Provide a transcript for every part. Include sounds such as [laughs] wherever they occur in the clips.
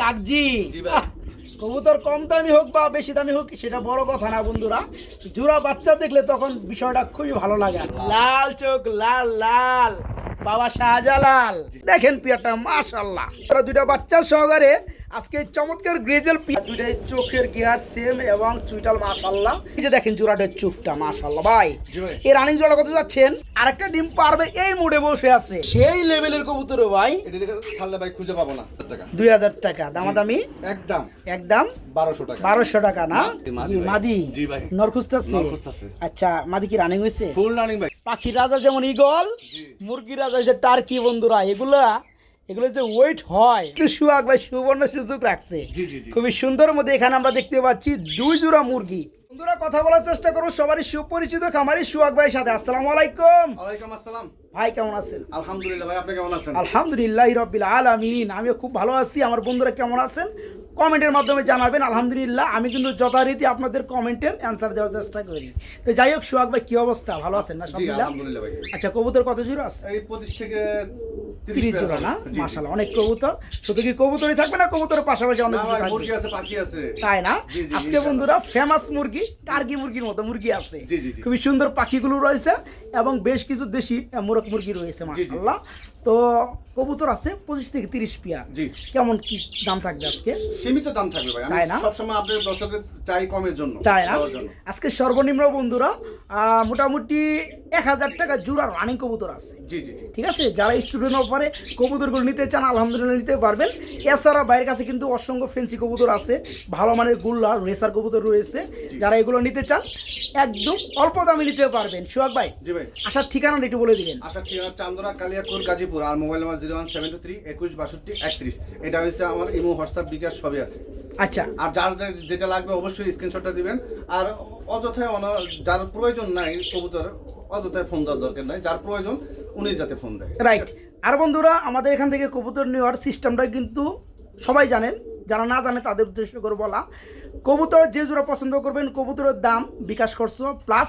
কাকজি। কবুতর কম দামি হোক বা বেশি দামি হোক সেটা বড় কথা না বন্ধুরা। জোড়া বাচ্চা দেখলে তখন বিষয়টা খুবই ভালো লাগে। লাল। চোখ লাল লাল। বাবা শাহজালাল। দেখেন পিয়াটা মাশাল্লাহ তারা দুইটা বাচ্চা সহকারে আজকে চমৎকার গ্রেজেল পিয়া দুইটাই চোখের গিয়ার সেম এবং চুইটাল মাশাল্লাহ এই যে দেখেন জোড়াটার চোখটা মাশাল্লাহ ভাই। এই রানিং জোড়া কত যাচ্ছেন? আরেকটা ডিম পারবে এই মুডে বসে আছে। সেই লেভেলের কবুতর ভাই ছাড়লে ভাই খুঁজে পাবো না। টাকা। দুই হাজার টাকা দামাদামি? একদম। একদম? বারোশো টাকা। বারোশো টাকা না? মাদি, জি ভাই। নর খুঁজতেছে? নর খুঁজতাছে। আচ্ছা মাদি কি রানিং হয়েছে ফুল রানিং ভাই। পাখির রাজা যেমন ইগল জি। মুরগির রাজা হচ্ছে টার্কি বন্ধুরা এগুলা এগুলো যে ওয়েট হয় সুয়াগ ভাই সুবর্ণ সুযোগ রাখছে। খুবই সুন্দর মধ্যে এখানে আমরা দেখতে পাচ্ছি দুই জোড়া মুরগি। বন্ধুরা কথা বলার চেষ্টা করো সবারই সুপরিচিত খামারি সুয়াগ ভাইয়ের সাথে। আসসালামু আলাইকুম। ওয়ালাইকুম আসসালাম। ভাই কেমন আছেন? আলহামদুলিল্লাহ ভাই আপনি কেমন আছেন? আলহামদুলিল্লাহ রবিল আলামিন। আমিও খুব ভালো আছি। আমার বন্ধুরা কেমন আছেন? কমেন্টের মাধ্যমে জানাবেন। আলহামদুলিল্লাহ আমি কিন্তু যথারীতি আপনাদের কমেন্টের অ্যান্সার দেওয়ার চেষ্টা করি। তো যাই হোক সোহাগ ভাই কি অবস্থা? ভালো আছেন না সব ভাই। আচ্ছা কবুতর কত জোড়া আছে? এই পঁচিশ থেকে তিরিশ জোড়া না। মাসাল্লাহ অনেক কবুতর শুধু কি কবুতরই থাকবে না কবুতরের পাশাপাশি অনেক? মুরগি আছে পাখি আছে তাই না আজকে বন্ধুরা ফেমাস মুরগি টার্কি মুরগির মতো মুরগি আছে। খুবই সুন্দর পাখিগুলো রয়েছে এবং বেশ কিছু দেশি মোরগ মুরগি রয়েছে। মাসাল্লাহ তো কবুতর আছে পঁচিশ থেকে তিরিশ পিয়ার। জি। কেমন কি দাম থাকবে আজকে? সীমিত দাম থাকবে ভাই। তাই না? সবসময় আপনার দর্শকের চাই কমের জন্য তাই না? আজকে সর্বনিম্ন বন্ধুরা মোটামুটি এক হাজার টাকা জোড়া রানিং কবুতর আছে। জি জি ঠিক আছে? যারা স্টুডেন্ট অফারে কবুতরগুলো নিতে চান আলহামদুলিল্লাহ নিতে পারবেন। এছাড়া বাইরের কাছে কিন্তু অসংখ্য ফেন্সি কবুতর আছে। ভালো মানের গুল্লা রেসার কবুতর রয়েছে। যারা এগুলো নিতে চান একদম অল্প দামে নিতে পারবেন। সোহাগ ভাই জি ভাই। আসার ঠিকানাটা একটু বলে দিবেন। আশা ঠিকানা চান্দরা কালিয়াকুর গাজীপুর। আর mobile number zero one seven two three একুশ বাষট্টি একত্রিশ। এটা হচ্ছে আমার ইমো হোয়াটসঅ্যাপ বিকাশ সবই আছে। আচ্ছা। আর যার যার যেটা লাগবে অবশ্যই স্ক্রিনশটটা দিবেন। আর অযথায় যার প্রয়োজন নাই কবুতর অযথায় ফোন দেওয়ার দরকার নাই। যার প্রয়োজন উনি যাতে ফোন দেয়। রাইট আর বন্ধুরা আমাদের এখান থেকে কবুতর নেওয়ার সিস্টেমটা কিন্তু সবাই জানেন। যারা না জানে তাদের উদ্দেশ্য করে বলা। কবুতর যে জোড়া পছন্দ করবেন কবুতরের দাম বিকাশ খরচ প্লাস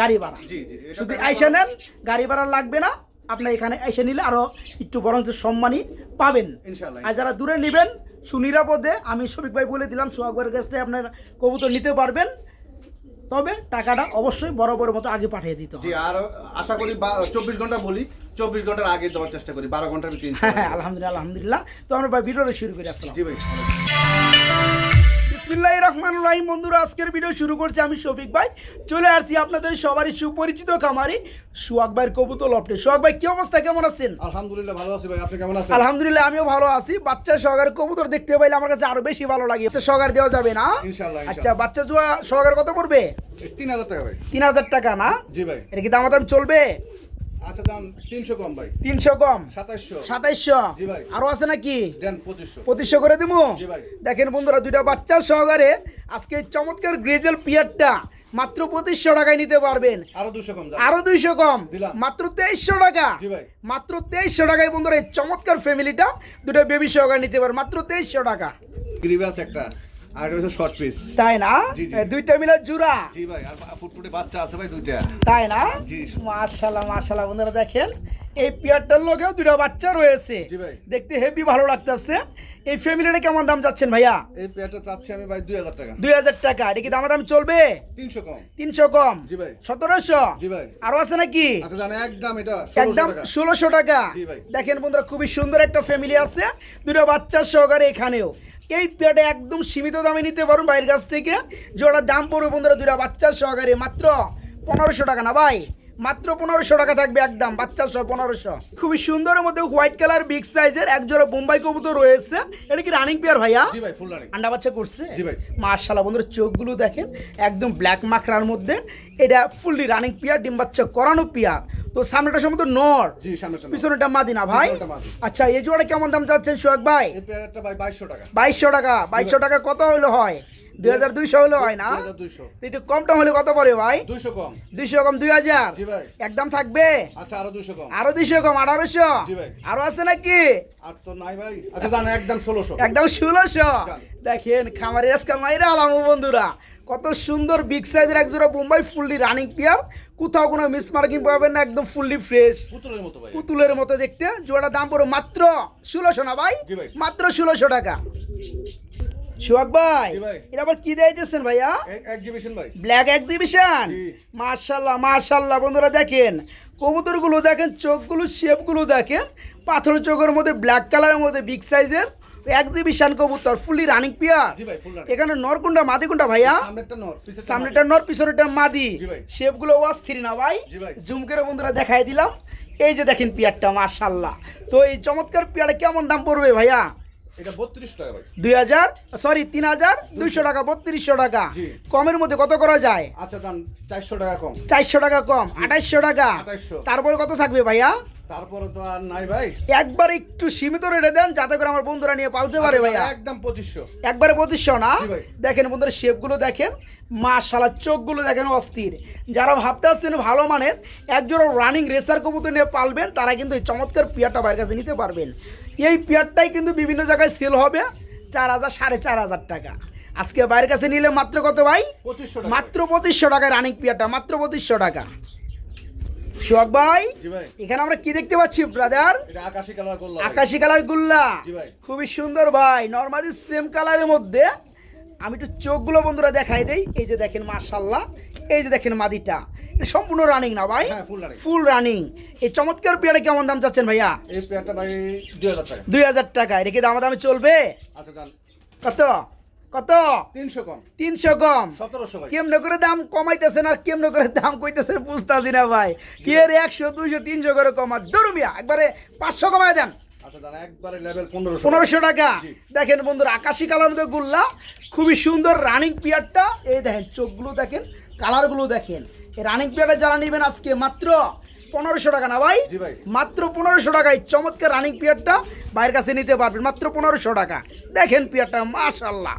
গাড়ি ভাড়া। শুধু আইসা নেন গাড়ি ভাড়া লাগবে না। আপনার এখানে এসে নিলে আরও একটু বরঞ্চ সম্মানই পাবেন। ইনশাআল্লাহ আর যারা দূরে নেবেন সুনিরাপদে আমি শফিক ভাই বলে দিলাম সোহাগের কাছ থেকে আপনার কবুতর নিতে পারবেন। তবে টাকাটা অবশ্যই বরাবরের মতো আগে পাঠিয়ে দিতে জি হবে। আর আশা করি চব্বিশ ঘণ্টা বলি চব্বিশ ঘণ্টার আগে দেওয়ার চেষ্টা করি বারো ঘণ্টার ভিতরে [laughs] হ্যাঁ আলহামদুলিল্লাহ আলহামদুলিল্লাহ তো আমরা ভাই ভিডিওটা শুরু করে আসলাম জি ভাই বিসমিল্লাহির রহমানির রহিম। বন্ধুরা আজকের ভিডিও শুরু করছি আমি শফিক ভাই। চলে আসছি আপনাদের সবারই সুপরিচিত খামারি। সুয়াক ভাইয়ের কবুতর লফটে। সুয়াক ভাই কি অবস্থা? কেমন আছেন? আলহামদুলিল্লাহ ভালো আছি ভাই। আপনি কেমন আছেন? আলহামদুলিল্লাহ আমিও ভালো আছি। বাচ্চা সহকারে কবুতর দেখতে পাইলে আমার কাছে আরও বেশি ভালো লাগে। সহকার দেওয়া যাবে না? ইনশাআল্লাহ, আচ্ছা বাচ্চা জোয়া সহকার কত পড়বে? তিন হাজার টাকা ভাই। তিন হাজার টাকা না? জি ভাই। এটা কি দামাদাম চলবে? আচ্ছা দাম তিনশো কম ভাই। তিনশো কম। সাতাইশশো। সাতাইশশো। জি ভাই। আরও আছে নাকি? দেন পঁচিশশো। পঁচিশশো করে দিব জি ভাই। দেখেন বন্ধুরা দুইটা বাচ্চা সহকারে আজকে চমৎকার গ্রেজেল পিয়ারটা মাত্র পঁচিশশো টাকায় নিতে পারবেন। আরও দুশো কম আরও দুইশো কম। মাত্র তেইশশো টাকা। মাত্র তেইশশো টাকায় বন্ধুরা এই চমৎকার ফ্যামিলিটা দুটো বেবি সহকারে নিতে পারে মাত্র তেইশশো টাকা। একটা। আর এটা শর্ট পিস তাই না? জি, জি। এ, দুইটা মিলে জুড়া। জি ভাই আর ফুটফুটে বাচ্চা আছে ভাই দুইটা। তাই না? জি। বন্ধুরা দেখেন এই পেয়ারটার বাচ্চা রয়েছে। দেখতে হেভি ভালো লাগতেছে। এই ফ্যামিলিটা কেমন দাম যাচ্ছেন ভাইয়া? এই পেয়ারটা চাচ্ছি আমি ভাই দুই হাজার টাকা। এটা কি দাম দাম চলবে? তিনশো কম। তিনশো কম। জি ভাই। সতেরোশো? জি ভাই। আরও আছে নাকি? আচ্ছা একদম এটা একদম ষোলোশো টাকা। জি ভাই। দেখেন বন্ধুরা খুবই সুন্দর একটা ফ্যামিলি আছে। দুটো বাচ্চার সহকারে এখানেও। এই প্লেটে একদম সীমিত দামে নিতে পারুন বাইরের কাছ থেকে। যেটার দাম পড়বে বন্ধুরা দুটা বাচ্চার সহকারে। মাত্র পনেরোশো টাকা না ভাই? মাত্র পনেরোশো টাকা থাকবে একদম বাচ্চার সহ পনেরোশো। খুবই সুন্দরের মধ্যে হোয়াইট কালার বিগ সাইজের এক জোড়া বোম্বাই কবুতর রয়েছে। এটা কি রানিং পেয়ার ভাইয়া? আন্ডা বাচ্চা করছে। মার্শাল্লাহ বন্ধুরা চোখগুলো দেখেন একদম ব্ল্যাক মাখরার মধ্যে। এটা ফুললি রানিং পিয়ার ডিম বাচ্চা করানো পিয়ার তো সামনেটা সম্ভবত নর। পিছনেটা মাদিনা ভাই। আচ্ছা এই জোড়া কেমন দাম চাচ্ছেন সোহাগ ভাই? বাইশশো টাকা। বাইশশো টাকা বাইশশো টাকা কত হলে হয়? দুই হাজার দুইশো হলে হয় না? একটু কম টম হলে কত পড়ে ভাই? দুইশো কম। দুইশো কম দুই হাজার? একদম থাকবে? আচ্ছা আরও দুইশো কম। আরও দুইশো কম আঠারোশো? আরও আছে নাকি? আর তো নাই ভাই। আচ্ছা জানে একদম ষোলোশো। একদম ষোলোশো? দেখেন খামারের আজকে মাইরা আলাম বন্ধুরা। কত সুন্দর বিগ সাইজের এক জোড়া বোম্বাই ফুললি রানিং পিয়ার কোথাও কোনো মিস মার্কিং পাবেন না একদম ফুললি ফ্রেশ পুতুলের মতো ভাই। পুতুলের মতো দেখতে। জোড়ার দাম পড়ো মাত্র ষোলোশো না ভাই। মাত্র ষোলোশো টাকা। সোহাগ ভাই। এটা আবার কি দিয়েছেন ভাইয়া? এক্সিবিশন ভাই। ব্ল্যাক এক্সিবিশন জি। মাশাল্লাহ মাশাল্লাহ বন্ধুরা দেখেন কবুতরগুলো দেখেন চোখগুলো শেপগুলো দেখেন পাথর চোখের মধ্যে ব্ল্যাক কালারের মধ্যে বিগ সাইজের এক্সিবিশন কবুতর ফুললি রানিং পিয়ার ফুল এখানে নরকুন্ডা মাদিকুন্ডা ভাইয়া? সামনেরটা নর পিছেরটা সামনেটা নর পিছনেটা মাদি। শেপগুলো অস্থির না ভাই? জি ভাই। জুম করে বন্ধুরা দেখাই দিলাম। এই যে দেখেন পিয়ারটা মাশাল্লাহ। তো এই চমৎকার পিয়ারে কেমন দাম পড়বে ভাইয়া? এটা 32 টাকা ভাই। দুই হাজার সরি তিন হাজার দুইশো টাকা বত্রিশশো টাকা। কমের মধ্যে কত করা যায়? আচ্ছা দাম 400 টাকা কম। চারশো টাকা কম আঠাইশশো টাকা। 2800 তারপরে কত থাকবে ভাইয়া? তারপরে তো আর নাই ভাই। একবার একটু সীমিত রেটে দেন যাতে করে আমার বন্ধুরা নিয়ে পালতে পারে ভাইয়া। একদম 2500 একবারে পঁচিশশো না? দেখেন বন্ধুরা শেপগুলো দেখেন মাশালা চোখগুলো দেখেন অস্থির। যারা ভাবতে আসছেন ভালো মানের একজোড়া রানিং রেসার কবুতর নিয়ে পালবেন তারা কিন্তু এই চমৎকার পিয়ারটা বাইরের কাছে নিতে পারবেন। এই পিয়ারটাই কিন্তু বিভিন্ন জায়গায় সেল হবে চার হাজার সাড়ে চার হাজার টাকা। আজকে বাইরের কাছে নিলে মাত্র কত ভাই? 2500 টাকা। মাত্র পঁচিশশো টাকায় রানিং পিয়ারটা মাত্র পঁচিশশো টাকা। সোহাগ ভাই এখানে আমরা কি দেখতে পাচ্ছি ব্রাদার আকাশী কালার গুল্লা খুবই সুন্দর ভাই নর্মালি সেম কালারের মধ্যে। আমি একটু চোখগুলো বন্ধুরা দেখাই দেই। এই যে দেখেন মাশাল্লাহ এই যে দেখেন মাদিটা। এটা সম্পূর্ণ রানিং না ভাই? হ্যাঁ ফুল রানিং এই চমৎকার পেয়ারে কেমন দাম চাচ্ছেন ভাইয়া? এই পেয়ারটা ভাই 2000 টাকা। দুই হাজার টাকা। এটা কি দাম দামে চলবে? আচ্ছা কত? কত? 300 কম। তিনশো কম। 1700 ভাই। কেমনে করে দাম কমাইতেছেন আর কেমনে করে দাম কইতেছেন বুঝতেছি না ভাই। কি এর একশো দুইশো তিনশো করে কমা দরুমিয়া একবারে পাঁচশো কমায় দেন। আচ্ছা জান একবারে লেভেল 1500 পনেরোশো টাকা। দেখেন বন্ধুরা আকাশি কালার মধ্যে গুল্লা খুবই সুন্দর রানিং পিয়ারটা এই দেখেন চোখগুলো দেখেন কালারগুলো দেখেন। এই রানিং পিয়ারটা যারা নেবেন আজকে মাত্র পনেরোশো টাকা না ভাই? ভাই। মাত্র পনেরোশো টাকায় চমৎকার রানিং পিয়ারটা ভাইয়ের কাছে নিতে পারবেন। মাত্র পনেরোশো টাকা। দেখেন পিয়ারটা মাশাল্লাহ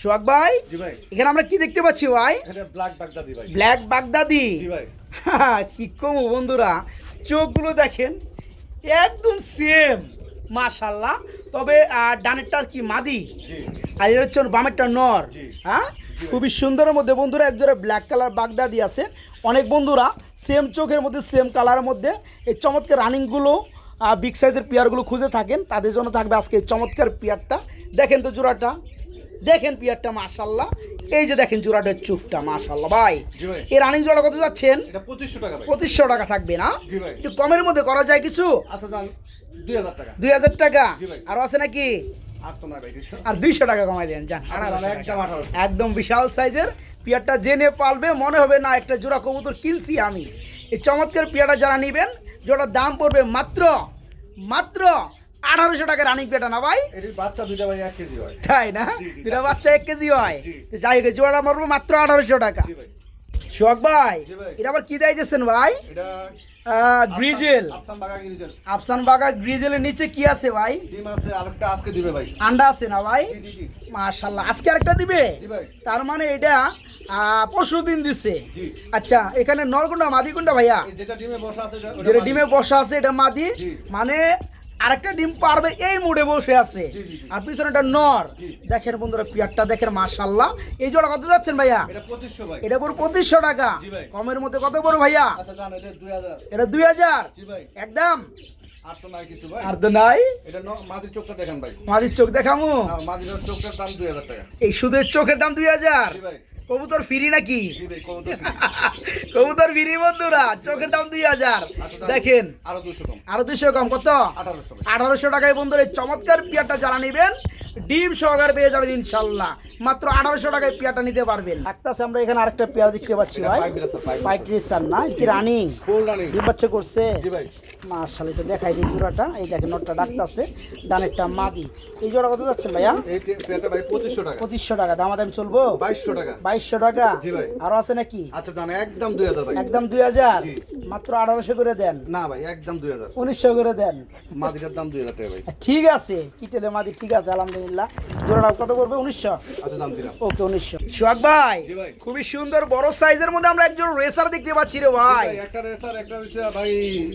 সোহাগ ভাই ভাই। এখানে আমরা কি দেখতে পাচ্ছি ভাই? ব্ল্যাক বাগদাদি ভাই। Black Baghdadi. ভাই। হ্যাঁ, [laughs] কি কম বন্ধুরা। চোখগুলো দেখেন একদম সেম মাশাল্লাহ তবে ডানেরটা কি মাদি? আর এর হচ্ছে বামেরটা নর। হ্যাঁ? খুবই সুন্দরের মধ্যে বন্ধুরা একজোড়া ব্ল্যাক কালার বাগদাদি আছে অনেক বন্ধুরা সেম চোখের মধ্যে সেম কালারের মধ্যে এই চমৎকার রানিংগুলো বিগ সাইজের পেয়ারগুলো খুঁজে থাকেন। তাদের জন্য থাকবে আজকে এই চমৎকার পেয়ারটা দেখেন তো জোড়াটা। দেখেন পেয়ারটা মাশাল্লাহ এই যে দেখেন জোড়াটার চুপটা মাশাল্লাহ ভাই। এই রানিং জোড়া কত যাচ্ছেন? এটা 2500 টাকা ভাই। পঁচিশশো টাকা থাকবে না? একটু কমের মধ্যে করা যায় কিছু? আচ্ছা জান 2000 টাকা। দুই হাজার টাকা। আরও আছে নাকি? আর দুইশো। টাকা কমাই দেন যান। আচ্ছা, আড়াইশো তাহলে টাকা। একদম 1800 একদম বিশাল সাইজের পিয়ারটা জেনে পালবে মনে হবে না একটা জোড়া কবুতর কিনছি আমি। এই চমৎকার পিয়ারটা যারা নেবেন জোড়ার দাম পড়বে মাত্র মাত্র আঠারোশো টাকা রানিং পেটা না ভাই। বাচ্চা দুইটা ভাই 1 কেজি হয়। তাই না। দুটা বাচ্চা এক কেজি হয়। যাই হোক জোড়াটা মারবো মাত্র আঠারোশো টাকা। ভাই। এটা আবার কি দিয়েছেন ভাই? গ্রিজেল। আফসান বাগা গ্রিজেলের নিচে কি আছে ভাই? ডিম আছে আরেকটা আজকে দিবে ভাই। আন্ডা আছে না ভাই? আজকে আরেকটা দিবে? তার মানে এটা পরশু দিন দিচ্ছে আচ্ছা এখানে নরকুন্ডা মাদি কোনটা ভাইয়া? যেটা ডিমে বসা আছে এটা- যেটা মাদি। ডিমে বসা আছে এটা মাদি। মানে আরেকটা ডিম পারবে এই মুডে বসে আছে। আর পিছনে একটা নর। দেখেন বন্ধুরা পিয়ারটা দেখেন মাশাল্লাহ এই জোড়া কত যাচ্ছেন ভাইয়া? এটা 2500 ভাই। এটা পুরো পঁচিশশো টাকা। কমের মধ্যে কত বড় ভাইয়া? আচ্ছা এটা দুই হাজার। একদম আর তো নাই কিছু ভাই। আর তো নাই? এটা মাদির চোখ দেখামু? হ্যাঁ, মাদির চোখটার দাম 2000 টাকা। এই সুদের চোখের দাম দুই হাজার? জি ভাই। কবুতর ফিরি নাকি? কবুতর ফিরি [laughs] বন্ধুরা চোখের দাম দুই হাজার। আচ্ছা, দেখেন আরও দুশো কম। আরও দুশো কম কত? 1800 আঠারোশো টাকায় বন্ধুরা এই চমৎকার পিয়ারটা যারা নেবেন ডিম সহকারে পেয়ে যাবেন ইনশাল্লাহ। মাত্র আঠারোশো টাকায় পিয়ারটা নিতে পারবেন। ডাক্তার আমরা এখানে আরেকটা পেয়ার দেখতে পাচ্ছি ভাই. পাইট্রিসার না কি রানিং ডিম বাচ্চা করছে। মার্শাল এটা দেখাই দিই জোড়াটা। এই দেখেন নটটা ডাক্তার আছে। ডানেরটা মাদি। এই জোড়া কত যাচ্ছে ভাইয়া? 2500 টাকা। পঁচিশশো টাকা। দামাদামি চলবো? 2200 টাকা। বাইশশো টাকা? আরও আছে নাকি? আচ্ছা জান একদম 2000 ভাই। একদম দুই হাজার? মাত্র আঠারোশো করে দেন। না ভাই একদম 2000 উনিশশো করে দেন। মাদিটার দাম 2000 টাকা ভাই। ঠিক আছে কিটেলে মাদি ঠিক আছে আলহামদুলিল্লাহ। কত উনিশশো? আচ্ছা জান দিলাম। ওকে উনিশশো। সোহাগ ভাই খুবই সুন্দর বড় সাইজের মধ্যে আমরা একজন রেসার দেখতে পাচ্ছি রে ভাই। ভাই একটা রেসার একটা ভাই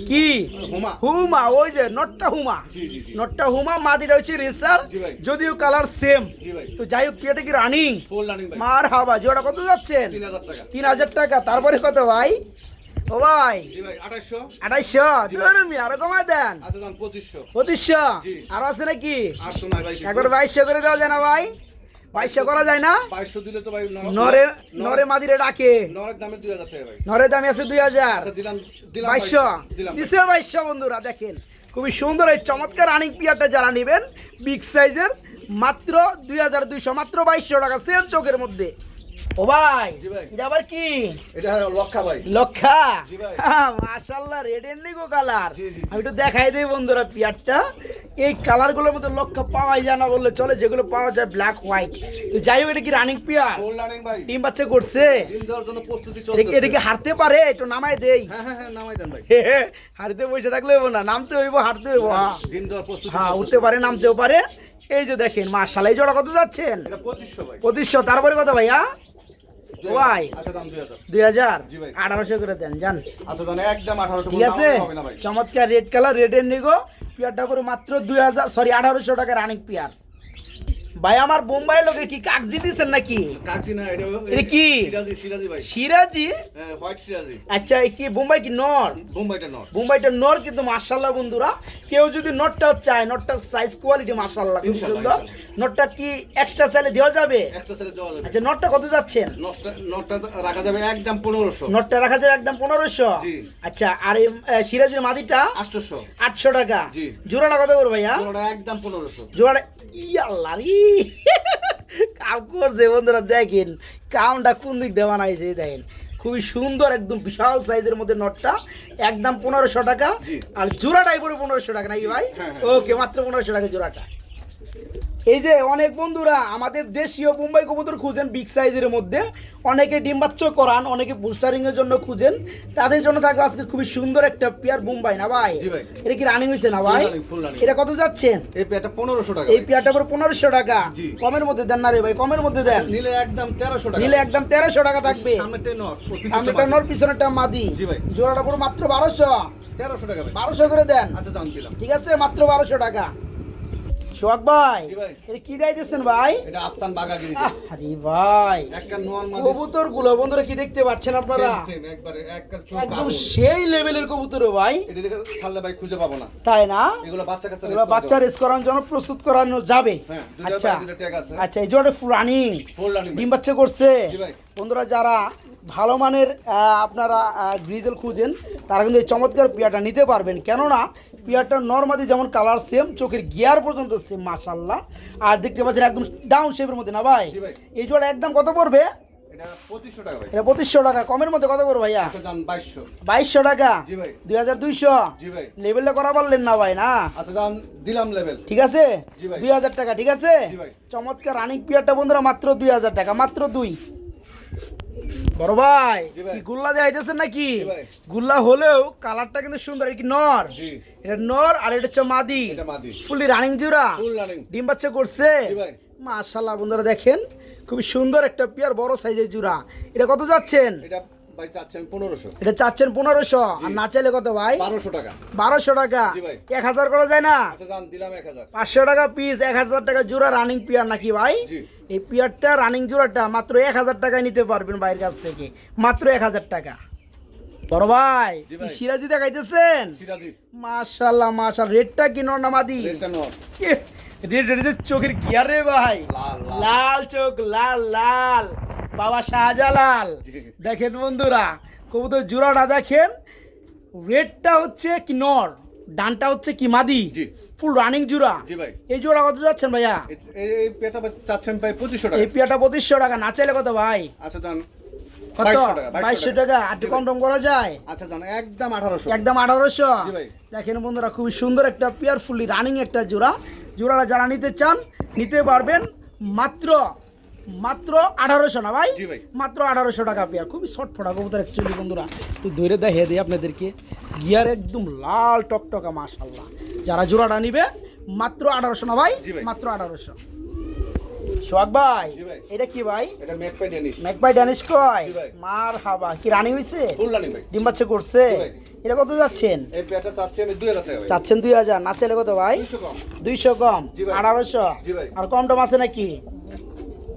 কি? হুমা। হুমা ওই যে নটটা হুমা। জি জি জি। নটটা হুমা মাদিটা হচ্ছে রেসার যদিও কালার সেম তো যাই হোক এটা কি রানিং মার হাবা জোড়া কত যাচ্ছেন? তিন হাজার টাকা তারপরে কত ভাই? ও ভাই। আরও কমায় দেন। আচ্ছা পঁচিশশো। আরও আছে নাকি? একবার বাইশশো করে দেওয়া যায় না ভাই? বাইশশো করা যায় না? বাইশশো দিলে তো ভাই নরে নরে- মাদিরে ডাকে। নরের দামে দুই হাজার টাকা নরের দামি আছে দুই হাজার। আচ্ছা দিলাম বাইশশো? দিছে বাইশশো বন্ধুরা দেখেন। খুবই সুন্দর এই চমৎকার রানিং পিয়ারটা যারা নেবেন বিগ সাইজের মাত্র দুই হাজার দুইশো মাত্র বাইশশো টাকা সেম চোখের মধ্যে। ও ভাই। এটা আবার কি? এটা লক্ষা ভাই। লক্ষা? মাশাআল্লাহ রেড এন্ড নিগো কালার। আমি একটু দেখাই দেই বন্ধুরা পিয়ারটা। এই কালারগুলোর মধ্যে লক্ষা পাওয়াই যায় না বললে চলে যেগুলো পাওয়া যায় ব্ল্যাক হোয়াইট তো যাই হোক এটা কি রানিং পিয়ার গোল রানিং ভাই। ডিম বাচ্চা করছে? এটা কি- এটা কি হারতে পারে? একটু নামাই দেই। হ্যাঁ হ্যাঁ হ্যাঁ নামাই দেন ভাই। হারতে বসে থাকলে হইব না নামতে হইব হারতে হইব হ্যাঁ। হ্যাঁ উঠতে পারে নামতেও পারে। এই যে দেখেন মার্শাল এই জোড়া কত যাচ্ছেন? এটা পঁচিশশো ভাই। পঁচিশশো তারপরে কত ভাইয়া? দুই হাজার। আচ্ছা দুই হাজার। আঠারোশো করে দেন জান। আচ্ছা একদম আঠারোশো ঠিক আছে? চমৎকার রেড কালার রেড এর নিগো। পিয়ারটা করে মাত্র দুই হাজার সরি আঠারোশো টাকা রানিং পিয়ার। ভাই আমার বোম্বাই লোকে কি কাগজি দিচ্ছেন নাকি? কাকি না এটা এটা কি? সিরাজি সিরাজি ভাই। সিরাজি? হ্যাঁ হোয়াইট সিরাজি। আচ্ছা কি বোম্বাই কি নর? বোম্বাইটা নট বোম্বাইটা নর কিন্তু মার্শাল্লাহ বন্ধুরা। কেউ যদি নটটা চায় নটটার সাইজ কোয়ালিটি মার্শাল্লাহ খুব সুন্দর। নটটা কি এক্সট্রা চাইলে দেওয়া যাবে? একটা সেলে দেওয়া যাবে। আচ্ছা নটটা কত যাচ্ছেন? নটটা নটটা রাখা যাবে একদম পনেরোশো। নটটা রাখা যাবে একদম পনেরোশো? জি। আচ্ছা আর এই সিরাজের মাদিটা? আটশোশো। আটশো টাকা। জি। জোড়াটা কত করব ভাইয়া? ওটা একদম পনেরোশো। জোড়াটা ইয়াল্লা রে কাম করছে বন্ধুরা দেখেন কামটা কোন দিক দেওয়া নাইছে দেখেন। খুবই সুন্দর একদম বিশাল সাইজের মধ্যে নটটা একদম পনেরোশো টাকা। আর জোড়াটাই পড়ে পনেরোশো টাকা নাকি ভাই? হ্যাঁ, হ্যাঁ। ওকে মাত্র পনেরোশো টাকা জোড়াটা। এই যে অনেক বন্ধুরা আমাদের দেশীয় মুম্বাই কবুতর খুঁজেন বিগ সাইজের মধ্যে। অনেকে ডিম বাচ্চা করান অনেকে বুস্টারিং এর জন্য খুঁজেন। তাদের জন্য থাকবে আজকে খুবই সুন্দর একটা পেয়ার বোম্বাই না ভাই? এটা কি রানিং হয়েছে না ভাই। এটা কত যাচ্ছেন? এই পেয়ারটা পনেরোশো টাকা এই পেয়ারটা করে পনেরোশো টাকা। কমের মধ্যে দেন না রে ভাই কমের মধ্যে দেন। নিলে একদম তেরোশো টাকা। নিলে একদম তেরোশো টাকা থাকবে। সামনেটা নর পিছনেটা মাদি। জি ভাই। জোড়াটা পুরো মাত্র বারোশো। তেরোশো টাকা বারোশো করে দেন। আচ্ছা ঠিক আছে মাত্র বারোশো টাকা। সোহাগ ভাই এটা কি দিতেছেন ভাই? এটা আফসান বাগাগিরি আরে ভাই একটা কবুতরগুলো বন্ধুরা কি দেখতে পাচ্ছেন আপনারা? একবারে একদম সেই লেভেলের কবুতর ভাই। এটা ছাড়লে ভাই খুঁজে পাবো না। তাই না? এগুলো বাচ্চা কাচ্চা এগুলো বাচ্চা রেস করানোর জন্য প্রস্তুত করানো যাবে। হ্যাঁ, আচ্ছা। আচ্ছা এই রানিং ফুল রানিং ডিম বাচ্চা করছে। জি ভাই। বন্ধুরা যারা ভালো মানের আপনারা গ্রিজেল খুঁজেন তারা কিন্তু এই চমৎকার পিয়াটা নিতে পারবেন। কেননা পিয়ারটা নর্মালি যেমন কালার সেম চোখের গিয়ার পর্যন্ত সেম মাশাল্লাহ আর দেখতে পাচ্ছেন একদম ডাউন শেপের মধ্যে না ভাই? এই জোড়া একদম কত পড়বে? এটা পঁচিশশো টাকা কমের মধ্যে কত পড়বে ভাইয়া? বাইশশো। টাকা? দুই হাজার দুইশো? লেভেলটা করা পারলেন না ভাই না? আচ্ছা দিলাম লেভেল ঠিক আছে? দুই হাজার টাকা ঠিক আছে? চমৎকার রানিং পিয়ারটা বন্ধুরা মাত্র দুই হাজার টাকা মাত্র দুই। বড় ভাই কি গুল্লা দিয়ে আইতেছেন নাকি? গুল্লা হলেও কালারটা কিন্তু সুন্দর কি নর? এটা নর আর এটা হচ্ছে মাদি। Fully running. জুরা ডিম বাচ্চা করছে। মাশাল্লাহ বন্ধুরা দেখেন খুবই সুন্দর একটা পিয়ার বড় সাইজের জুরা এটা কত যাচ্ছেন? এটা ভাই চাচ্ছেন পনেরোশো। এটা চাচ্ছেন আর না চাইলে কত ভাই? টাকা। করা যায় না? আচ্ছা দিলাম টাকা পিস এক হাজার টাকা জোড়া রানিং পিয়ার নাকি ভাই? জি। এই পিয়ারটা রানিং জোড়াটা মাত্র এক হাজার টাকায় নিতে পারবেন ভাইয়ের কাছ থেকে। মাত্র এক হাজার টাকা। বড় ভাই কি সিরাজি দেখাইতেছেন? সিরাজি। মাশাল্লাহ মাশাল রেটটা কি নর নামাদি রেটটা নট রেড রেড চোখের গিয়ার রে ভাই। লাল চোখ লাল লাল। বাবা শাহজালাল। দেখেন বন্ধুরা কবুতর জোড়াটা দেখেন রেডটা হচ্ছে কি নর ডানটা হচ্ছে কি মাদি ফুল রানিং জোড়া। এই জোড়া কত যাচ্ছেন ভাইয়া? এই- পেটা চাচ্ছেন ভাই পঁচিশশো টাকা। এই পিয়াটা পঁচিশশো টাকা না চাইলে কত ভাই? আচ্ছা দাম কত? বাইশশো টাকা আর কম টম করা যায়? আচ্ছা জান একদম আঠারোশো। একদম আঠারোশো? জি ভাই। দেখেন বন্ধুরা খুবই সুন্দর একটা পিয়ার ফুললি রানিং একটা জোড়া। জোড়াটা যারা নিতে চান নিতে পারবেন মাত্র মাত্র আঠারোশো না ভাই? মাত্র আঠারোশো টাকা পেয়ার। খুবই শর্ট ফোটা কবুতর অ্যাকচুয়ালি বন্ধুরা। একটু ধরে দেখিয়ে দিই আপনাদেরকে। গিয়ার একদম লাল টকটকা মাশাল্লাহ যারা জোড়াটা নিবে মাত্র আঠারোশো না ভাই? মাত্র আঠারোশো। সোহাগ ভাই এটা কি ভাই? এটা মেক পাই ডেনিস ড্যানিশ কয়? মার হাবা কি রানিং হয়েছে ফুল রানিং ভাই। ডিম বাচ্চা করছে? এটা কত যাচ্ছেন? এই পেটা চাচ্ছি আমি দুই হাজার টাকা ভাই। চাচ্ছেন না চাইলে কত ভাই? দুইশো কম। আঠারোশো। আর কম টম আছে নাকি?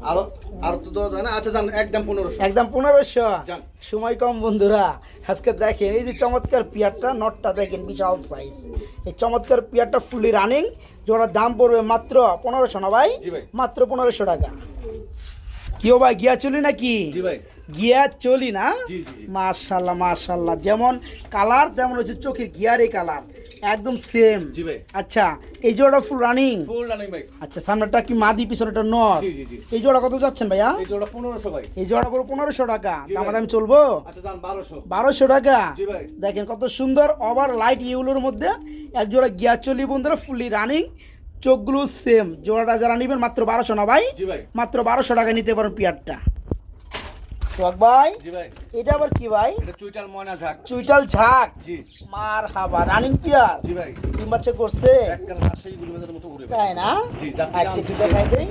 আরও আর তো আচ্ছা জান একদম একদম। সময় কম বন্ধুরা। আজকে দেখেন এই যে চমৎকার পিয়ারটা নটটা দেখেন বিশাল সাইজ এই চমৎকার পিয়ারটা রানিং জোড়ার দাম পড়বে মাত্র না ভাই? মাত্র পনেরোশো টাকা। কিও ভাই গিয়া চলি নাকি? জি ভাই। গিয়া চলি না? মাশাল্লাহ যেমন কালার তেমন হচ্ছে চোখের গিয়ারে কালার একদম সেম জি ভাই। আচ্ছা এই জোড়া ফুল রানিং ফুল রানিং ভাই। আচ্ছা সামনেটা কি মাদি পিছনেটা নর জি, জি, জি। এই জোড়া কত যাচ্ছেন ভাইয়া? এই জোড়া পনেরোশো ভাই। এই জোড়া পুরো পনেরোশো টাকা। জি ভাই। দাম চলবো? আচ্ছা জান বারোশো। বারোশো টাকা? জি ভাই। দেখেন কত সুন্দর ওভার লাইট ইউলোর মধ্যে এক জোড়া গিয়ার চলি বন্ধুরা ফুললি রানিং চোখগুলো সেম জোড়াটা যারা নেবেন মাত্র বারোশো না ভাই? জি ভাই। মাত্র বারোশো টাকা নিতে পারেন পিয়ারটা। সোহাগ ভাই। এটা আবার কি ভাই? চুইটাল ময়না ঝাক। চুইটাল ঝাক? জি। মার হাবা রানিং পিয়ার জি ভাই। ডিম বাচ্চা করছে। তাই না? আচ্ছা দেখাই দেই।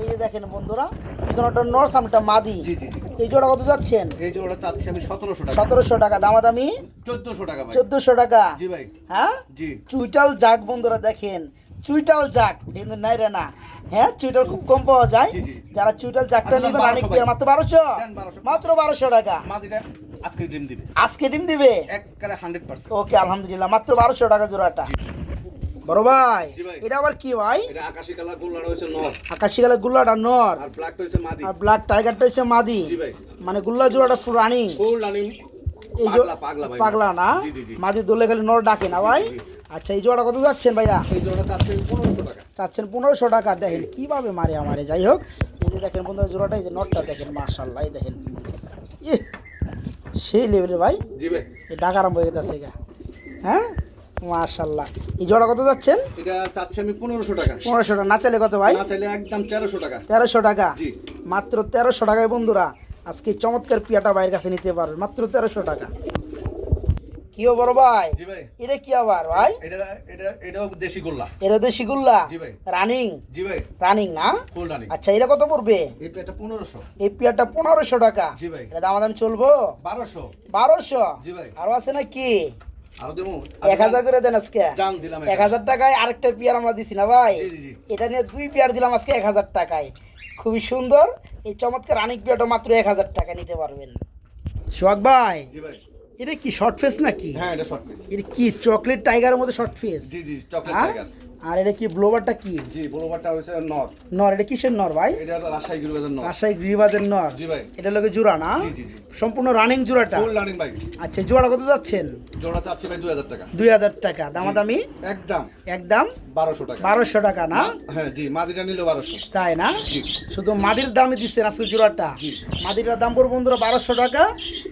এই যে দেখেন বন্ধুরা পিছনটা নর সামনেটা মাদি। জি জি এই জোড়া কত যাচ্ছেন? এই জোড়া চাচ্ছি আমি সতেরোশো টাকা। সতেরোশো টাকা দামাদামি? চোদ্দশো টাকা ভাই। চোদ্দশো টাকা? জি ভাই। হ্যাঁ? জি। চুইটাল জাগ বন্ধুরা দেখেন। চুইটাল জাগ কিন্তু নাই রে না। হ্যাঁ চুইটাল খুব কম পাওয়া যায়। যারা চুইটাল জাগটা নেবেন 1200 অনেক ভাই। মাত্র বারোশো। 1200 মাত্র বারোশো টাকা। আজকে ডিম দিবে। আজকে ডিম দিবে? একবারে হান্ড্রেড পার্সেন্ট। ওকে আলহামদুলিল্লাহ মাত্র বারোশো টাকা জোড়াটা। বড় ভাই এটা আবার কি ভাই? এটা আকাশি কালার গোল্লা রয়েছে নর। আকাশি গুল্লাটা নর। আর ব্ল্যাক রয়েছে মাদি। আর ব্ল্যাক টাইগারটা হচ্ছে মাদি। জি ভাই। মানে গুল্লা জোড়াটা ফুল রানিং ফুল রানিং পাগলা পাগলা না? মাদি দোলে খালি নর ডাকে না ভাই। আচ্ছা এই জোড়া কত যাচ্ছেন ভাইয়া? চাচ্ছেন পনেরোশো টাকা। দেখেন কীভাবে মারে আমারে যাই হোক। এই যে দেখেন বন্ধুরা জোড়াটা এই যে নটটা দেখেন মার্শাল্লাহ এই দেখেন। ইহ, সেই লেভেলে ভাই। এই ডাক আরম্ভ হয়ে গেছে গা। হ্যাঁ? মার্শাল্লাহ এই জোড়া কত যাচ্ছেন? এটা চাচ্ছে আমি পনেরোশো টাকা। পনেরোশো টাকা। না চাইলে কত ভাই? না চাইলে একদম তেরোশো টাকা। তেরোশো টাকা। মাত্র তেরোশো টাকায় বন্ধুরা আজকে চমৎকার পিয়াটা ভাইয়ের কাছে নিতে পারবেন। মাত্র তেরোশো টাকা। কিও বড় ভাই? জি ভাই। এটা কি আবার ভাই? এটা এটা এটাও দেশি গোল্লা। এটা দেশি গুল্লা? জি ভাই। রানিং? জি ভাই। রানিং না? Full running. আচ্ছা এটা কত পড়বে? এটা পনেরোশো। এই পেয়ারটা পনেরোশো টাকা। জি ভাই। এটা দাম দাম চলবো? বারোশো। বারোশো? জি ভাই। আরও আছে আরও এক হাজার করে দেন আজকে। এক হাজার টাকায় আরেকটা পেয়ার আমরা দিছি না ভাই। এটা নিয়ে দুই পেয়ার দিলাম আজকে এক হাজার টাকায়। খুবই সুন্দর। এই চমৎকার রানিক পেয়ারটা মাত্র এক হাজার টাকা নিতে পারবেন। সোহাগ ভাই। এটা কি শর্ট ফেস নাকি? হ্যাঁ এটা শর্ট ফেস এটা কি চকলেট টাইগারের মধ্যে শর্ট ফেস জি জি চকলেট হ্যাঁ? টাইগার আর এটা কি ব্লোবারটা কি? জি বড়বারটা হয়েছে নর। নর এটা কিসের নর ভাই? এটা রাজশাহী গুলিবাজার নর। রাজশাহী গিরিবাজের নর। জি ভাই। এটা লোকে জোড়া না? জি, জি, জি। সম্পূর্ণ রানিং জোড়াটা? ফুল রানিং ভাই। আচ্ছা জোড়া কত যাচ্ছেন? জোড়া চাচ্ছি ভাই দুই হাজার টাকা। দুই হাজার টাকা। দামাদামি? একদম। একদম? বারোশো টাকা। বারোশো টাকা না? হ্যাঁ জি মাদিটা নিলে বারোশো। তাই না? জি। শুধু মাদির দামে দিচ্ছেন আজকে জোড়াটা। জি। মাদিটার দাম পড়বে বন্ধুরা বারোশো টাকা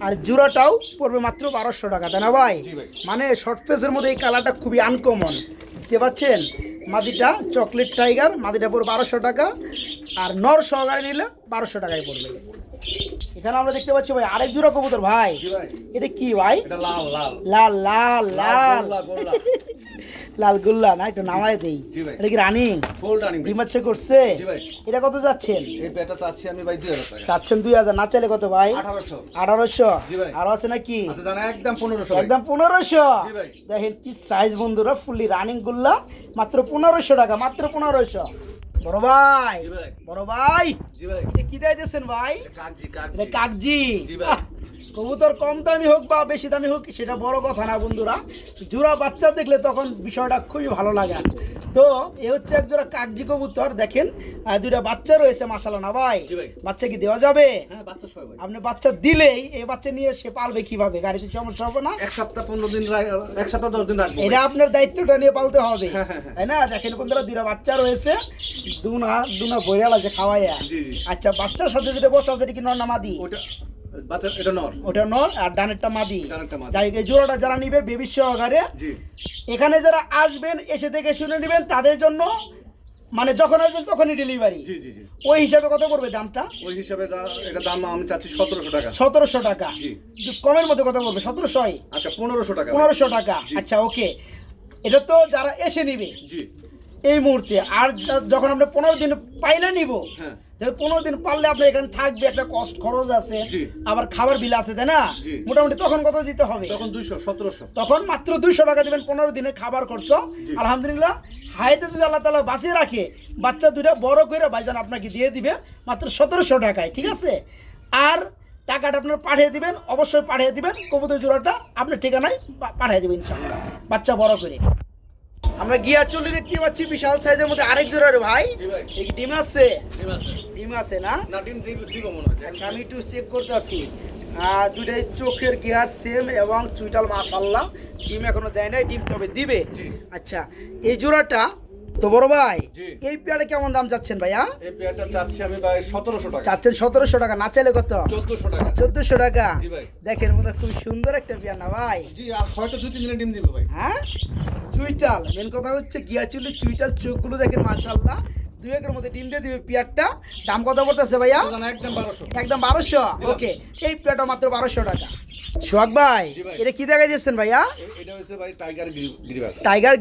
আর জোড়াটাও পড়বে মাত্র বারোশো টাকা তাই না ভাই? জি ভাই। মানে শর্ট পেসের মধ্যে এই কালারটা খুবই আনকমন দেখতে পাচ্ছেন? মাদিটা চকলেট টাইগার মাদিটা পড়বে বারোশো টাকা। আর নর সহকারে নিলে বারোশো টাকায় পড়বে। এখানে আমরা দেখতে পাচ্ছি ভাই আরেক জোড়া কবুতর ভাই। এটা কি ভাই? লাল লাল। লাল লাল লাল গোল্লা, গোল্লা। না একটু নামায় দেই। এটা কি রানিং? ফুল রানিং ডিমাচ্ছে করছে? এটা কত যাচ্ছেন এই চাচ্ছি আমি ভাই টাকা। চাচ্ছেন না চাইলে কত ভাই? আঠারোশো। আঠারোশো। জি আরও আছে নাকি? আচ্ছা জানা একদম পনেরোশো একদম পনেরোশো। জি ভাই। দেখেন কি সাইজ বন্ধুরা ফুললি রানিং গুল্লা মাত্র পনেরোশো টাকা মাত্র পনেরোশো। বড় ভাই। বড় ভাই। এটা কি দিতেছেন ভাই? কাকজি কাকজি। কবুতর কম দামি হোক বা বেশি দামি হোক সেটা বড় কথা না বন্ধুরা। জোড়া বাচ্চা দেখলে তখন বিষয়টা খুবই ভালো লাগে। তো এ হচ্ছে এক জোড়া কাকজি কবুতর দেখেন দুইটা বাচ্চা রয়েছে মাসালা না ভাই? বাচ্চা কি দেওয়া যাবে? হ্যাঁ আপনি বাচ্চা দিলেই এই বাচ্চা নিয়ে সে পালবে কীভাবে? গাড়িতে সমস্যা হবে না? এক সপ্তাহ পনেরো দিন এক সপ্তাহ দশ দিন রাখব এটা আপনার দায়িত্বটা নিয়ে পালতে হবে। হ্যাঁ, হ্যাঁ। তাই না? দেখেন বন্ধুরা দুইটা বাচ্চা রয়েছে। দুনা দুনা বইরাল আছে খাওয়াইয়া। আচ্ছা বাচ্চার সাথে যেটা বসা আছে কি নর না মাদি? ওটা বাচ্চা এটা নর। ওটা নর আর ডানেরটা মাদি। যাই এই জোড়াটা যারা নিবে বেবি সহকারে এখানে যারা আসবেন এসে দেখে শুনে নেবেন তাদের জন্য মানে যখন আসবেন তখনই ডেলিভারি জি জি জি। ওই হিসাবে কত পড়বে দামটা? ওই হিসাবে এটা দাম আমি চাচ্ছি সতেরোশো টাকা। সতেরোশো টাকা। জি। কমের মধ্যে কত পড়বে? সতেরোশোই? আচ্ছা পনেরোশো টাকা। পনেরোশো টাকা। আচ্ছা ওকে। এটা তো যারা এসে নিবে জি। এই মুহূর্তে। আর যখন আপনি পনেরো দিন পাইলে নিব হ্যাঁ। পনেরো দিন পারলে আপনার এখানে থাকবে একটা কষ্ট খরচ আছে আবার খাবার বিল আছে তাই না? মোটামুটি তখন কত দিতে হবে? তখন দুইশো সতেরোশো। তখন মাত্র দুইশো টাকা দিবেন পনেরো দিনে খাবার খরচ। আলহামদুলিল্লাহ হাইতে যদি আল্লাহ তালা বাঁচিয়ে রাখে বাচ্চা দুইটা বড় করে ভাইজান আপনাকে দিয়ে দিবে মাত্র সতেরোশো টাকায় ঠিক আছে? আর টাকাটা আপনার পাঠিয়ে দিবেন অবশ্যই পাঠিয়ে দিবেন কবুতর জোড়াটা আপনার ঠিকানায় পাঠিয়ে দেবেন ইনশাআল্লাহ। বাচ্চা বড় করে। আমরা গিয়া চল্লি দেখতে পাচ্ছি বিশাল সাইজের মধ্যে আরেক জোড়ার রে ভাই। ডিম আছে? ডিম আছে। না? মনে আচ্ছা আমি একটু চেক করতেছি। আসি দুটাই চোখের গিয়ার সেম এবং চুইটাল মাশাল্লাহ ডিম এখনও দেয় নাই ডিম তবে দিবে? আচ্ছা এই জোড়াটা তো বড় ভাই এই পেয়ারে কেমন দাম চাচ্ছেন ভাইয়া? এই পেয়ারটা চাচ্ছি আমি ভাই সতেরোশো টাকা। চাচ্ছেন সতেরোশো টাকা না চাইলে কত? চোদ্দশো টাকা। চোদ্দশো টাকা? জি ভাই। দেখেন হয় খুব সুন্দর একটা পেয়ার না ভাই? জি হয়তো দুই তিন দিনে ডিম দিবে ভাই। হ্যাঁ? চুইটাল মেন কথা হচ্ছে গিয়া চুলি চুইটাল চোখগুলো দেখেন মাশাল্লাহ দুই একের মধ্যে ডিম দিয়ে দিবে পেয়ারটা দাম কত পড়তেছে ভাইয়া? একদম বারোশো। একদম বারোশো? ওকে এই প্লেটটা মাত্র বারোশো টাকা। সোহাগ ভাই এটা কি দেখা দিচ্ছেন ভাইয়া? এটা হচ্ছে ভাই টাইগার গিরিবাস। টাইগার।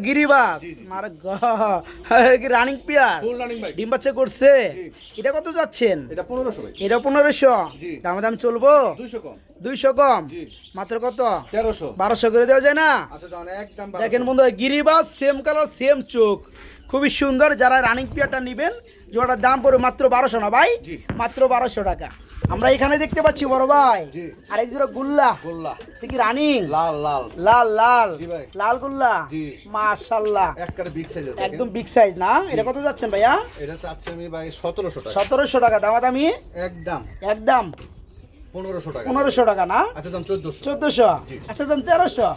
মার কি রানিং পিয়ার ফুল রানিং ভাই। ডিম বাচ্চা করছে? এটা কত যাচ্ছেন? এটা পনেরোশো ভাই। এটা পনেরোশো। দাম দাম চলবো? দুইশো কম। দুইশো কম? মাত্র কত? তেরোশো। বারোশো করে দেওয়া যায় না? আচ্ছা একদম দেখেন বন্ধু গিরিবাস সেম কালার সেম চোখ। খুবই সুন্দর যারা রানিং পিয়ারটা নেবেন জোড়াটার দাম পড়বে মাত্র বারোশো না ভাই? মাত্র বারোশো টাকা। আমরা এখানে দেখতে পাচ্ছি বড় ভাই। আরেক জোড়া গুল্লা। গুল্লা। কি রানিং লাল লাল। লাল লাল। লাল গুল্লা? একবারে বিগ সাইজের একদম বিগ সাইজ না? এটা কত যাচ্ছেন ভাইয়া? এটা চাচ্ছি আমি ভাই সতেরোশো টাকা। সতেরোশো টাকা। দামাদামি? একদম। একদম। পনেরোশো টাকা। পনেরোশো টাকা না? আচ্ছা দাম চোদ্দশো। চোদ্দশো? জি। আচ্ছা দাম তেরোশো?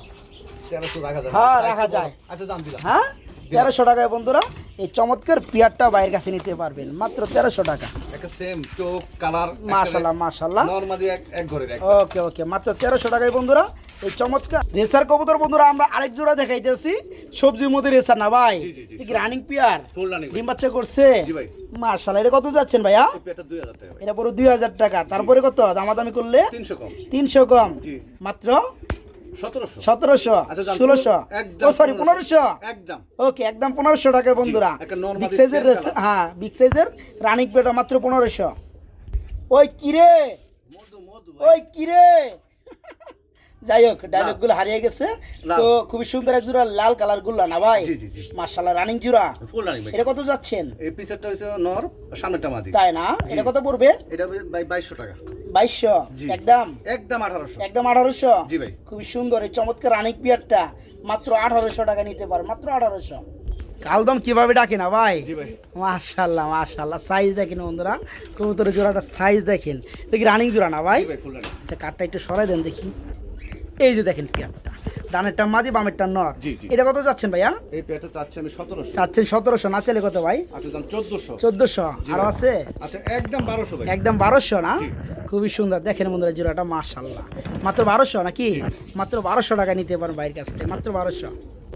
তেরোশো রাখা যায় হ্যাঁ, রাখা যায়। আচ্ছা দাম দিলাম। হ্যাঁ? তেরোশো টাকায় বন্ধুরা এই চমৎকার পিয়ারটা বাইরের কাছে নিতে পারবেন। মাত্র তেরোশো টাকা। মাশাল্লাহ মাশাল্লাহ। ওকে ওকে মাত্র তেরোশো টাকায় বন্ধুরা এই চমৎকার রেসার কবুতর বন্ধুরা আমরা আরেক জোড়া দেখাইতেছি। সবজির মধ্যে রেসার না ভাই? কি রানিং পিয়ার ডিম বাচ্চা করছে? জি এটা কত যাচ্ছেন ভাইয়া? এটা পুরো দুই হাজার টাকা। তারপরে কত? দামাদামি করলে? তিনশো কম। তিনশো কম। মাত্র সতেরোশো? আচ্ছা, ষোলোশো। ও সরি পনেরোশো। একদম। ওকে একদম পনেরোশো টাকা বন্ধুরা। বিগ সাইজের হ্যাঁ বিগ সাইজের পেটা মাত্র পনেরোশো। ওই কিরে? ওই কিরে? যাই হোক ডায়লগগুলো হারিয়ে গেছে। তো খুবই সুন্দর এক জোড়া লাল কালারগুলো না ভাই? জি, জি, জি। মার্শাল্লাহ রানিং জোড়া। ফুল রানিং ভাই। এটা কত যাচ্ছেন? এই পিসেরটা হচ্ছে নর সামনেরটা মাদি। তাই না? এটা কত পড়বে? এটা ভাই বাইশশো টাকা। বাইশশো? একদম? একদম আঠারোশো। একদম আঠারোশো? জি ভাই। খুবই সুন্দর এই চমৎকার রানিং পিয়ারটা মাত্র আঠারোশো টাকা নিতে পারে মাত্র আঠারোশো। কালদম কীভাবে ডাকে না ভাই? জি ভাই। মাশাল্লাহ মাশাল্লাহ সাইজ দেখেন বন্ধুরা। কবুতরের জোড়াটা সাইজ দেখেন। এটা কি রানিং জোড়া না ভাই? জি ভাই ফুল রানিং আচ্ছা কাঠটা একটু সরাই দেন দেখি। এই যে দেখেন পেয়ারটা ডানেরটা মাদি বামেরটা নর। এটা কত চাচ্ছেন ভাইয়া? এই পেয়ারটা চাচ্ছি আমি সতেরোশো। চাচ্ছেন সতেরোশো না চাইলে কত ভাই? আচ্ছা দাম চোদ্দশো। চোদ্দোশো। আরও আছে? আচ্ছা একদম বারোশো একদম বারোশো না? খুবই সুন্দর। দেখেন বন্ধুরা জোড়াটা মার্শাল্লাহ মাত্র বারোশো নাকি? মাত্র বারোশো টাকা নিতে পারেন বাইরের কাছ থেকে। মাত্র বারোশো।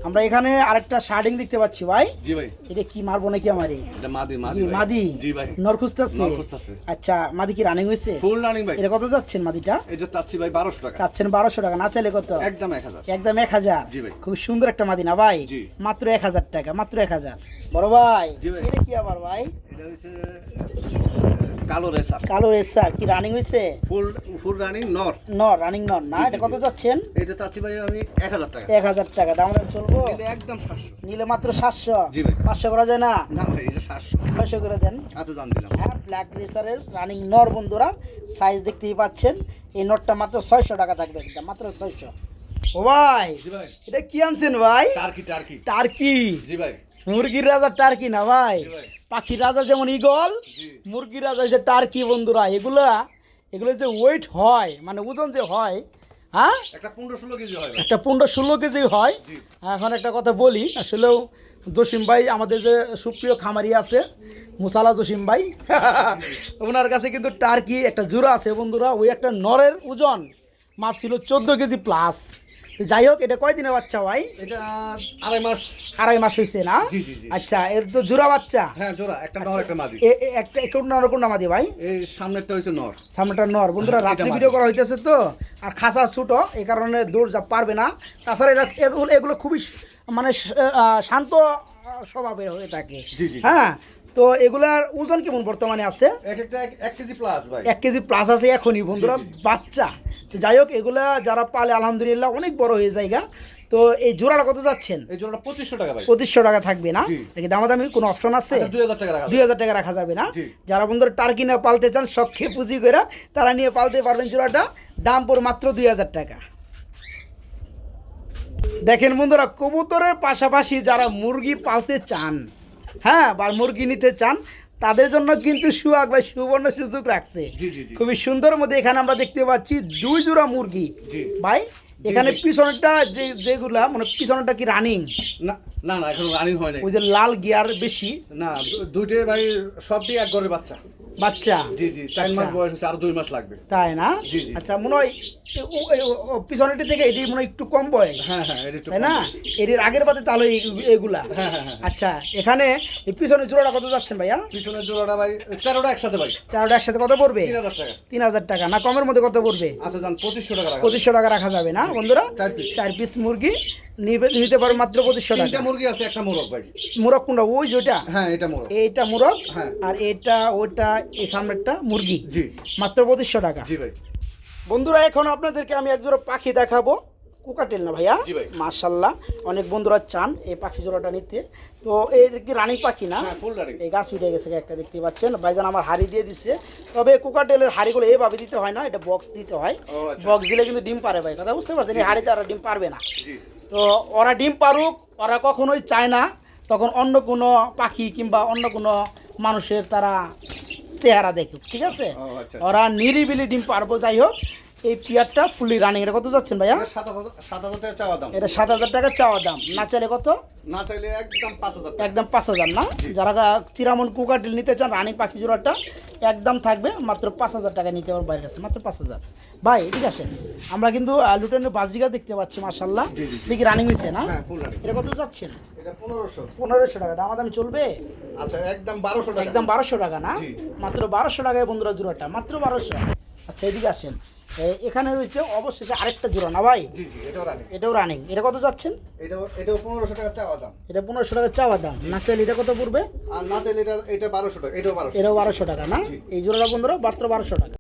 আমরা এখানে আরেকটা শার্টিং দেখতে পাচ্ছি ভাই। জি ভাই। এটা কি মারবো নাকি আমারই এটা মাদি মাদি। মাদি? জি ভাই। নর খুঁজতেছে? নর খুঁজতাছে। আচ্ছা মাদি কি রানিং হয়েছে ফুল রানিং ভাই। এটা কত যাচ্ছেন মাদিটা? এটা চাচ্ছি ভাই বারোশো টাকা। চাচ্ছেন বারোশো টাকা না চাইলে কত? একদম এক হাজার। একদম এক হাজার। জি ভাই। খুব সুন্দর একটা মাদি না ভাই? জি। মাত্র এক হাজার টাকা মাত্র এক হাজার। বড় ভাই জি ভাই। এটা কি আবার ভাই? এটা হচ্ছে কালো রেসার। কালো রেসার কি রানিং হয়েছে ফুল ফুল রানিং নর। নর রানিং নর। না এটা কত যাচ্ছেন এটা চাচ্ছি ভাই আমি এক হাজার টাকা। এক হাজার টাকা দাম চলবো? এটা একদম সাতশো। নিলে মাত্র সাতশো? জি ভাই। পাঁচশো করা যায় না? না ভাই এটা সাতশো। ছয়শো করে দেন। আচ্ছা জান দিলাম। হ্যাঁ ব্ল্যাক রেসারের রানিং নর বন্ধুরা সাইজ দেখতেই পাচ্ছেন। এই নটটা মাত্র ছয়শো টাকা থাকবে একদম মাত্র ছয়শো। ও ভাই জি ভাই। এটা কি আনছেন ভাই? Turkey turkey. টার্কি। জি ভাই। মুরগির রাজা টার্কি না ভাই? পাখির রাজা যেমন ইগল মুরগির রাজা যে টার্কি বন্ধুরা এগুলা এগুলো যে ওয়েট হয় মানে ওজন যে হয় হ্যাঁ? একটা পনেরো ষোলো কেজি হয় একটা পনেরো ষোলো কেজি হয়। এখন একটা কথা বলি আসলেও জসিম ভাই আমাদের যে সুপ্রিয় খামারি আছে মুসালা জসিম ভাই [laughs] ওনার কাছে কিন্তু টার্কি একটা জোড়া আছে বন্ধুরা ওই একটা নরের ওজন মাপ ছিল চোদ্দ কেজি প্লাস যাই হোক এটা কয়দিনের বাচ্চা ভাই? এটা আড়াই মাস। আড়াই মাস হয়েছে না। আচ্ছা এর তো জোড়া বাচ্চা? হ্যাঁ জোড়া। একটা নর একটা মাদি। একটা কোন নর কোন নামাদি ভাই? এই সামনেরটা হয়েছে নর। সামনেটা নর। বন্ধুরা রাত্রে মাদি। ভিডিও করা হইতেছে তো আর খাসা ছোটো এই কারণে দৌড় যা পারবে না। তাছাড়া এটা এগুলো এগুলো খুবই মানে শান্ত স্বভাবের হয়ে থাকে। হ্যাঁ তো এগুলার ওজন কেমন বর্তমানে আছে? এক একটা এক- কেজি প্লাস ভাই। এক কেজি প্লাস আছে এখনই বন্ধুরা। বাচ্চা। তো যাই হোক এগুলা যারা পালে আলহামদুলিল্লাহ অনেক বড় হয়ে জায়গা। তো এই জোড়াটা কত যাচ্ছেন? এই জোড়াটা পঁচিশশো টাকা পঁচিশশো টাকা থাকবে না। নাকি দামাদামি কোনো অপশন আছে? আচ্ছা দুই হাজার টাকা দুই হাজার টাকা রাখা যাবে না? যারা বন্ধুরা টার্কি না পালতে চান শখে পুঁজি করে তারা নিয়ে পালতে পারবেন জোড়াটা। দাম পড়ে মাত্র দুই হাজার টাকা। দেখেন বন্ধুরা কবুতরের পাশাপাশি যারা মুরগি পালতে চান হ্যাঁ বা মুরগি নিতে চান তাদের জন্য কিন্তু সুয়াগ বা সুবর্ণ সুযোগ রাখছে। খুবই সুন্দর মধ্যে এখানে আমরা দেখতে পাচ্ছি দুই জোড়া মুরগি। ভাই এখানে পিছনটা পিছনেরটা যে যেগুলা মানে পিছনেরটা কি রানিং না না এখন রানিং হয় না ওই যে লাল গিয়ার বেশি। না দুইটাই ভাই সবটাই এক ঘরের বাচ্চা। বাচ্চা? জি জি চার। মাস বয়স হচ্ছে আর দুই মাস লাগবে। তাই না? জি, জি। আচ্ছা মনে হয় থেকে এটি মনে একটু কম বয়স। হ্যাঁ হ্যাঁ এটা তাই না? এটির আগের বাদে তাহলে এগুলা। হ্যাঁ হ্যাঁ হ্যাঁ। আচ্ছা এখানে এই পিছনের জোড়াটা কত যাচ্ছেন ভাইয়া? পিছনের জোড়াটা ভাই চারোটা একসাথে ভাই। চারোটা একসাথে কত পড়বে? তিন হাজার টাকা। তিন হাজার টাকা। না কমের মধ্যে কত পড়বে? আচ্ছা যান পঁচিশশো টাকা রাখা পঁচিশশো টাকা রাখা যাবে না বন্ধুরা? চার piece। চার পিস মুরগি। নিতে পারবে মাত্র পঁচিশশো তিনটা টাকা। মুরগি আছে একটা মোরগ ভাই। মুরগ কোনটা? ওই যেটা হ্যাঁ এটা মোরগ। এইটা মুরগ হ্যাঁ। আর এটা ওইটা এই সামনেরটা মুরগি। জি। মাত্র পঁচিশশো টাকা। জি ভাই। বন্ধুরা এখন আপনাদেরকে আমি এক জোড়া পাখি দেখাবো। কুকাটেল না ভাইয়া? মার্শাল্লাহ অনেক বন্ধুরা চান এই পাখি জোড়াটা নিতে। তো এর কি রানিং পাখি না? হ্যাঁ এই গাছ উঠে গেছে একটা দেখতে পাচ্ছেন? ভাইজান আমার হাড়ি দিয়ে দিচ্ছে তবে কুকাটেলের হাড়িগুলো এইভাবে দিতে হয় না এটা বক্স দিতে হয়। আচ্ছা। বক্স দিলে কিন্তু ডিম পারে ভাই কথা বুঝতে পারছেন? এই হাড়িতে আর ডিম পারবে না। তো ওরা ডিম পারুক ওরা কখনোই চায় না। তখন অন্য কোনো পাখি কিংবা অন্য কোনো মানুষের তারা চেহারা দেখুক ঠিক আছে? আচ্ছা। ওরা নিরিবিলি ডিম পারব যাই হোক। এই পিয়ারটা ফুলি রানিং এটা কত যাচ্ছেন ভাইয়া? সাত হাজার সাত হাজার টাকা চাওয়া দাম। এটা সাত হাজার টাকা চাওয়া দাম। না চাইলে কত? না চাইলে একদম পাঁচ হাজার একদম পাঁচ হাজার না? যারা গা- কুকার ডিল নিতে চান রানিং পাখি জোড়াটা একদম থাকবে মাত্র পাঁচ হাজার টাকা নিতে পারবেন বাইরের কাছে মাত্র পাঁচ হাজার। ভাই ঠিক আছে? আমরা কিন্তু লুটেনের বাজরিকা দেখতে পাচ্ছি মার্শাল্লাহ জি, জি, জি। এটা কি রানিং হয়েছে না? হ্যাঁ এটা কত যাচ্ছেন? এটা পনেরোশো। পনেরোশো টাকা। দামাদামি চলবে? আচ্ছা একদম বারোশো টাকা। একদম বারোশো টাকা না? মাত্র বারোশো টাকায় বন্ধুরা জোড়াটা মাত্র বারোশো। আচ্ছা এদিকে আসেন। এখানে রয়েছে অবশেষে আরেকটা জোড়া না ভাই? এটাও রানিং এটা কত যাচ্ছেন? এটাও এটাও পনেরোশো টাকা চাওয়া দাম এটা পনেরোশো টাকা চাওয়া দাম না চাইলে এটা কত পড়বে? আর না চাইলে এটা এটা বারোশো টাকা এটাও বারোশো। এটাও বারোশো টাকা না? এই জোড়াটা বন্ধুরা মাত্র বারোশো টাকা।